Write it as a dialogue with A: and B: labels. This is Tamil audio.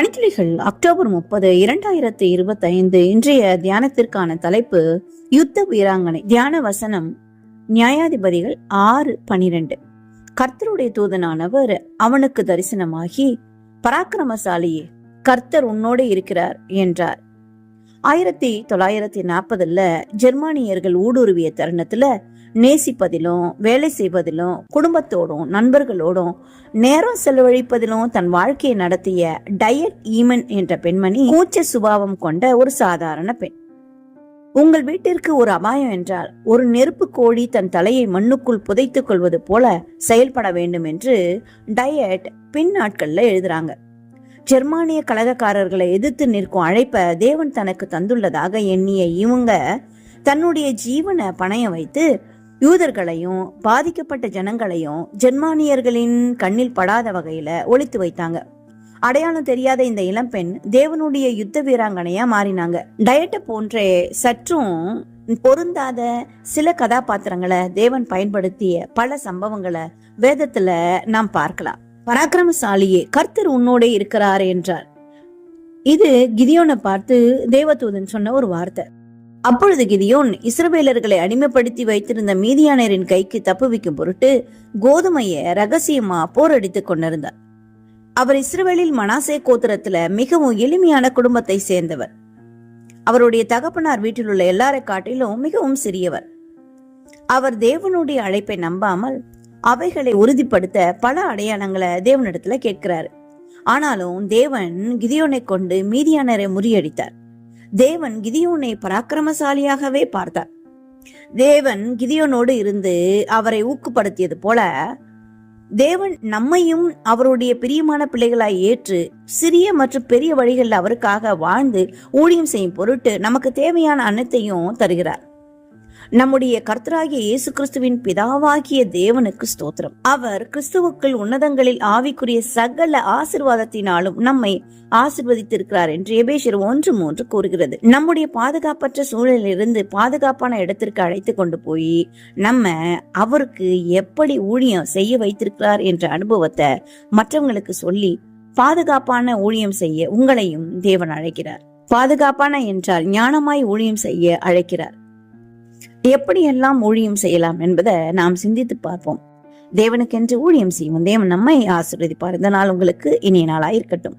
A: மணித்துளிகள் அக்டோபர் முப்பது இரண்டாயிரத்தி இருபத்தி ஐந்து இன்றைய தியானத்திற்கான தலைப்பு யுத்த வீராங்கனை தியான வசனம் நியாயாதிபதிகள் ஆறு பனிரெண்டு கர்த்தருடைய தூதனானவர் அவனுக்கு தரிசனமாகி பராக்கிரமசாலியே கர்த்தர் உன்னோடு இருக்கிறார் என்றார் ஆயிரத்தி தொள்ளாயிரத்தி நாற்பதுல ஜெர்மானியர்கள் ஊடுருவிய தருணத்துல நேசிப்பதிலும் வேலை செய்வதிலும் குடும்பத்தோடும் நண்பர்களோடும் நேரம் செலவழிப்பதிலும் தன் வாழ்க்கையை நடத்திய டயட் ஈமன் என்ற பெண்மணி கூச்ச சுபாவம் கொண்ட ஒரு சாதாரண பெண் உங்கள் வீட்டிற்கு ஒரு அபாயம் என்றால் ஒரு நெருப்பு கோழி தன் தலையை மண்ணுக்குள் புதைத்துக் கொள்வது போல செயல்பட வேண்டும் என்று டயட் பின் நாட்கள்ல எழுதுறாங்க ஜெர்மானிய கழகக்காரர்களை எதிர்த்து நிற்கும் அழைப்ப தேவன் தனக்கு தந்துள்ளதாக எண்ணிய இவங்க தன்னுடைய ஜீவனை பணைய வைத்து யூதர்களையும் பாதிக்கப்பட்ட ஜனங்களையும் ஜெர்மானியர்களின் கண்ணில் படாத வகையில ஒழித்து வைத்தாங்க அடையாளம் தெரியாத இந்த இளம்பெண் தேவனுடைய யுத்த வீராங்கனையா மாறினாங்க டயட்டை போன்றே சற்றும் பொருந்தாத சில கதாபாத்திரங்களை தேவன் பயன்படுத்திய பல சம்பவங்களை வேதத்துல நாம் பார்க்கலாம் பராக்கிரமசாலியே கர்த்தர் உன்னோட இருக்கிறார் என்றார் இது கிதியோனை பார்த்து தேவதூதன் சொன்ன ஒரு வார்த்தை அப்பொழுது கிதியோன் இஸ்ரவேலர்களை அடிமைப்படுத்தி வைத்திருந்த மீதியானரின் கைக்கு தப்புவிக்கும் பொருட்டு கோதுமையை ரகசியமா போரடித்துக் கொண்டிருந்தார் அவர் இஸ்ரேலில் மனாசே கோத்திரத்துல மிகவும் எளிமையான குடும்பத்தை சேர்ந்தவர் அவருடைய தகப்பனார் வீட்டில் உள்ள எல்லாரை காட்டிலும் மிகவும் சிறியவர் அவர் தேவனுடைய அழைப்பை நம்பாமல் அவைகளை உறுதிப்படுத்த பல அடையாளங்களை தேவனிடத்துல கேட்கிறாரு ஆனாலும் தேவன் கிதியோனை கொண்டு மீதியானரை முறியடித்தார் தேவன் கிதியோனை பராக்கிரமசாலியாகவே பார்த்தார் தேவன் கிதியோனோடு இருந்து அவரை ஊக்கப்படுத்தியது போல தேவன் நம்மையும் அவருடைய பிரியமான பிள்ளைகளாய் ஏற்று சிறிய மற்றும் பெரிய வழிகளில் அவருக்காக வாழ்ந்து ஊழியம் செய்யும் பொருட்டு நமக்கு தேவையான அனைத்தையும் தருகிறார் நம்முடைய கர்த்தராகிய இயேசு கிறிஸ்துவின் பிதாவாகிய தேவனுக்கு ஸ்தோத்திரம் அவர் கிறிஸ்துவுக்குள் உன்னதங்களில் ஆவிக்குரிய சகல ஆசிர்வாதத்தினாலும் நம்மை ஆசிர்வதித்திருக்கிறார் என்று எபேஷர் ஒன்று மூன்று கூறுகிறது நம்முடைய பாதுகாப்பற்ற சூழலிலிருந்து பாதுகாப்பான இடத்திற்கு அழைத்து கொண்டு போய் நம்ம அவருக்கு எப்படி ஊழியம் செய்ய வைத்திருக்கிறார் என்ற அனுபவத்தை மற்றவங்களுக்கு சொல்லி பாதுகாப்பான ஊழியம் செய்ய உங்களையும் தேவன் அழைக்கிறார் பாதுகாப்பான என்றால் ஞானமாய் ஊழியம் செய்ய அழைக்கிறார் எப்படியெல்லாம் ஊழியம் செய்யலாம் என்பதை நாம் சிந்தித்து பார்ப்போம் தேவனுக்கென்று ஊழியம் செய்வோம் தேவன் நம்மை ஆசிர்வதிப்பார் இந்த நாள் உங்களுக்கு இனிய நாளாக இருக்கட்டும்